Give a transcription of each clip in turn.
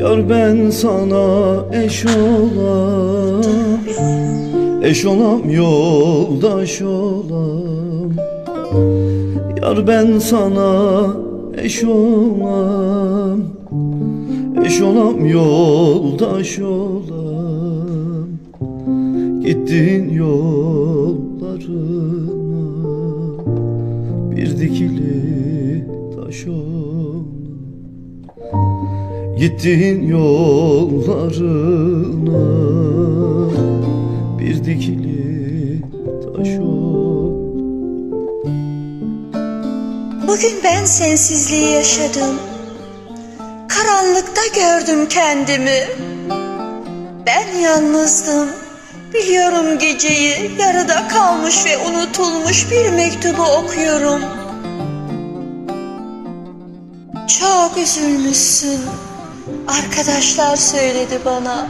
Yar ben sana eş olam. Eş olam yoldaş olam. Yar ben sana eş olam. Eş olam yoldaş olam. Gittiğin yollarına Bir dikili taş olam Gittiğin yollarına Bir dikili taş ol Bugün ben sensizliği yaşadım. Karanlıkta gördüm kendimi. Ben yalnızdım. Biliyorum geceyi yarıda kalmış ve unutulmuş bir mektubu okuyorum. Çok üzülmüşsün. Arkadaşlar söyledi bana.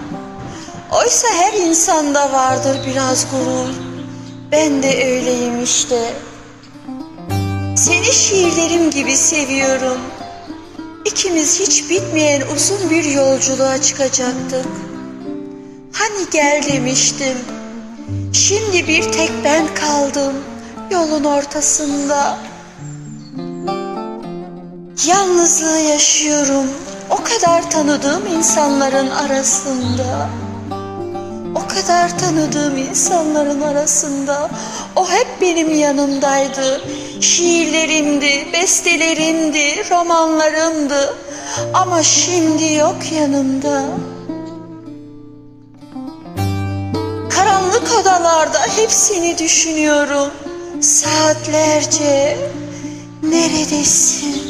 Oysa her insanda vardır biraz gurur. Ben de öyleyim işte. Seni şiirlerim gibi seviyorum. İkimiz hiç bitmeyen uzun bir yolculuğa çıkacaktık. Hani gel demiştim. Şimdi bir tek ben kaldım yolun ortasında. Yalnızlığı yaşıyorum o kadar tanıdığım insanların arasında. O kadar tanıdığım insanların arasında o hep benim yanımdaydı. Şiirlerimdi, bestelerimdi, romanlarımdı. Ama şimdi yok yanımda. Karanlık odalarda hep seni düşünüyorum. Saatlerce neredesin?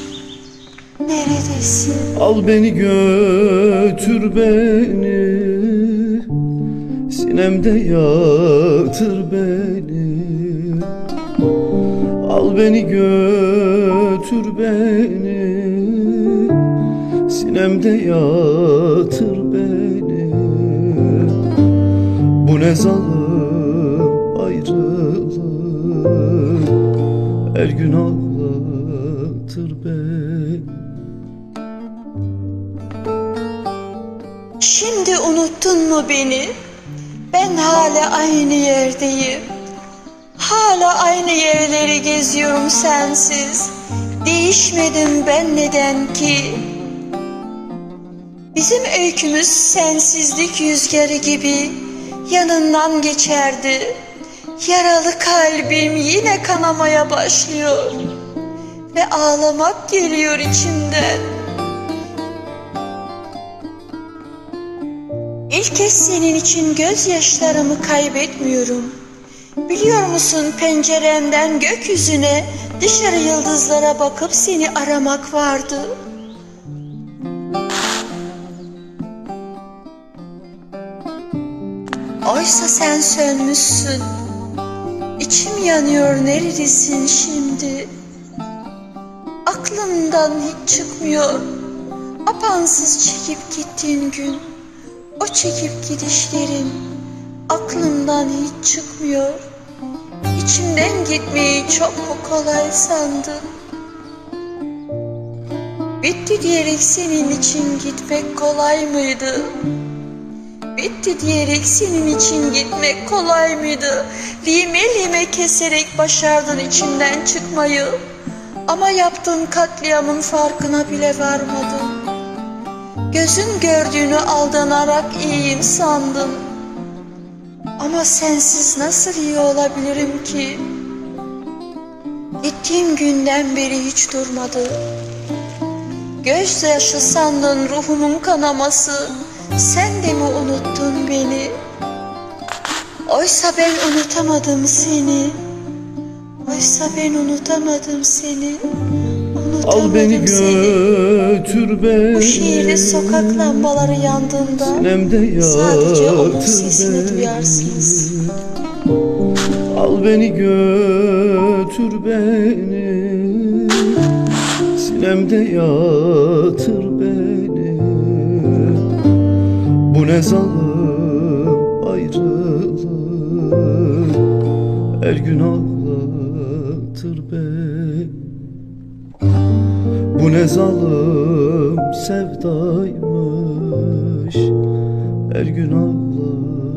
Neredesin? Al beni götür beni. Sinemde yatır beni. Al beni götür beni. Sinemde yatır beni. Bu ne zalim ayrılık. Her gün beni Şimdi unuttun mu beni? Ben hala aynı yerdeyim. Hala aynı yerleri geziyorum sensiz. Değişmedim ben neden ki? Bizim öykümüz sensizlik rüzgarı gibi yanından geçerdi. Yaralı kalbim yine kanamaya başlıyor ve ağlamak geliyor içimden. İlk kez senin için gözyaşlarımı kaybetmiyorum. Biliyor musun penceremden gökyüzüne dışarı yıldızlara bakıp seni aramak vardı. Oysa sen sönmüşsün. İçim yanıyor neredesin şimdi? Aklımdan hiç çıkmıyor. Apansız çekip gittiğin gün. O çekip gidişlerin aklımdan hiç çıkmıyor. İçimden gitmeyi çok mu kolay sandın? Bitti diyerek senin için gitmek kolay mıydı? Bitti diyerek senin için gitmek kolay mıydı? Lime lime keserek başardın içinden çıkmayı. Ama yaptığın katliamın farkına bile varmadın. Gözün gördüğünü aldanarak iyiyim sandın. Ama sensiz nasıl iyi olabilirim ki? Gittiğim günden beri hiç durmadı. Gözyaşı sandın ruhumun kanaması. Sen de mi unuttun beni? Oysa ben unutamadım seni. Oysa ben unutamadım seni. Al beni Unutamadım seni. götür beni Bu şiirde sokak lambaları yandığında Sinemde sadece onun yatır sesini beni duyarsınız. Al beni götür beni Sinemde yatır beni Bu ne zalim ayrılık Her gün ağlatır beni Bu Bu ne zalim sevdaymış. Her gün ağlar